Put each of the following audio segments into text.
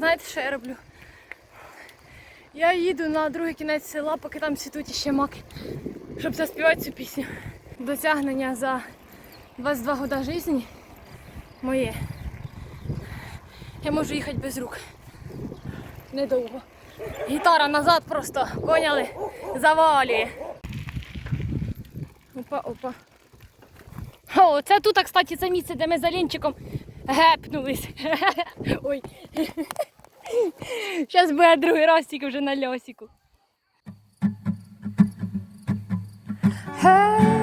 знаєте, що я роблю? Я їду на другий кінець села, поки там цвітуть іще маки, щоб заспівати цю пісню. Досягнення за 22 года житті моє. Я можу їхати без рук. Недовго. Гітара назад просто поняли, завалює. Опа, опа. О, це тут, кстати, це місце, де ми за Лінчиком гепнулись. Ой. Зараз буде другий раз тільки вже на льосіку. Hey,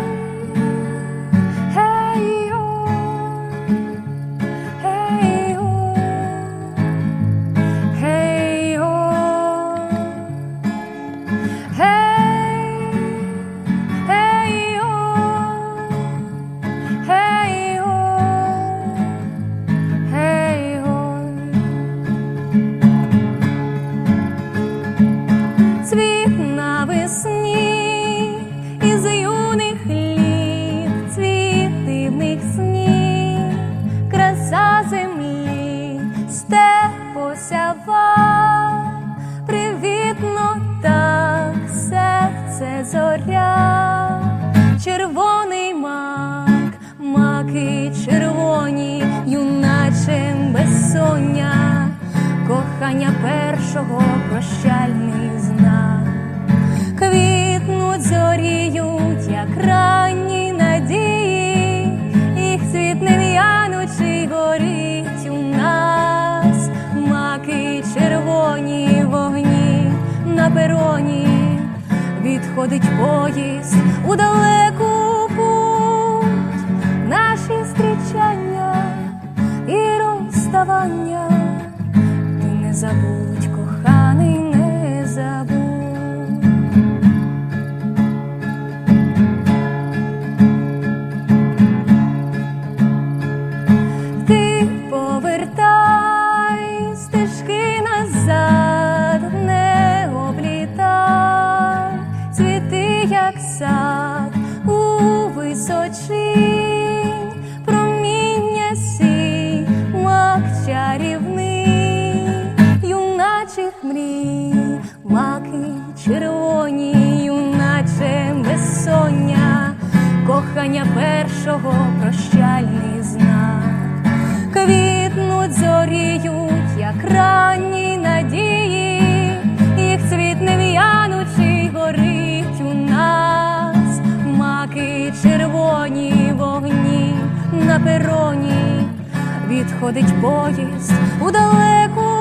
кохання першого прощальний знак. Квітнуть зоріють, як ранні надії, їх цвіт не в'янучий горить у нас, маки червоні вогні на пероні, відходить поїзд у далеку путь, наші зустрічання і розставання. Ти не забудь, червоні, юначе безсоння, кохання першого прощальний знак. Квітнуть зоріють, як ранні надії, їх цвіт не в'янучий горить у нас, маки червоні вогні на пероні, відходить поїзд у далеку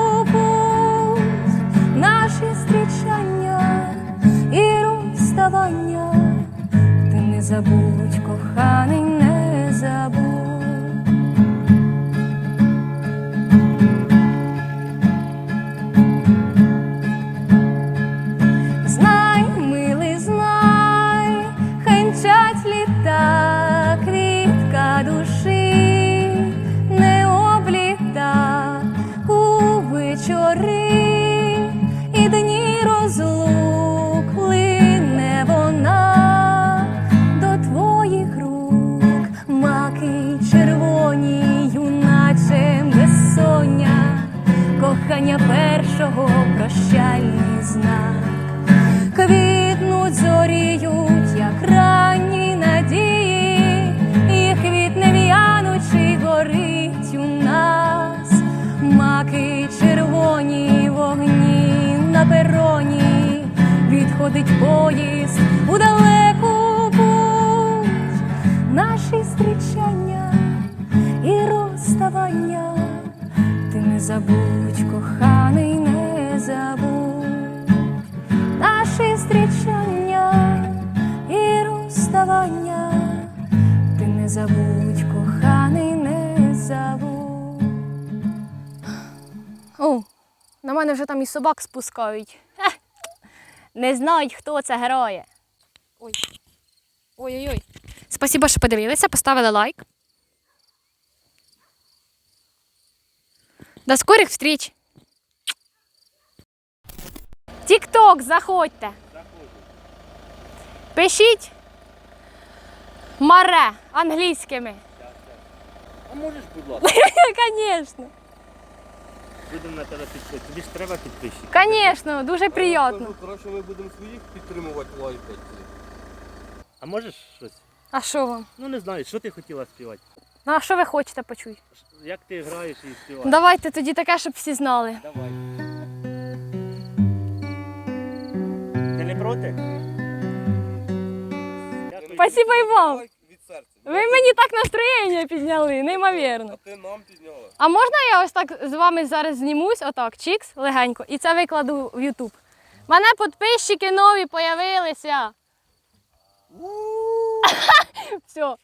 розлук лине вона до твоїх рук, маки червоні, юначе безсоння, кохання першого прощальний знак. Квітнуть зоріють, як ранні пероні, відходить поїзд у далеку путь, наші зустрічання і розставання. Ти не забудь, коханий, на мене вже там і собак спускають. Хе. Не знають, хто це герає. Ой. Ой-ой-ой. Спасибо, що подивилися, поставили лайк. До скорих встреч! Тік-ток, заходьте. Пишіть маре англійськими. А можеш, будь ласка? Звісно. Будемо на тебе підписувати. Тобі ж треба підписчик. Звісно, дуже приємно. Коротше, ми будемо своїх підтримувати лайкати. А можеш щось? А що вам? Ну не знаю, що ти хотіла співати? Ну а що ви хочете почути? Як ти граєш і співаєш? Давайте тоді таке, щоб всі знали. Давай. Ти не проти? Дякую. Спасибо і вам. Ви мені так настроєння підняли, А неймовірно. ти нам підняла. А можна я ось так з вами зараз знімусь, отак, чікс, легенько, і це викладу в Ютуб. Мене підписчики нові появилися. Все.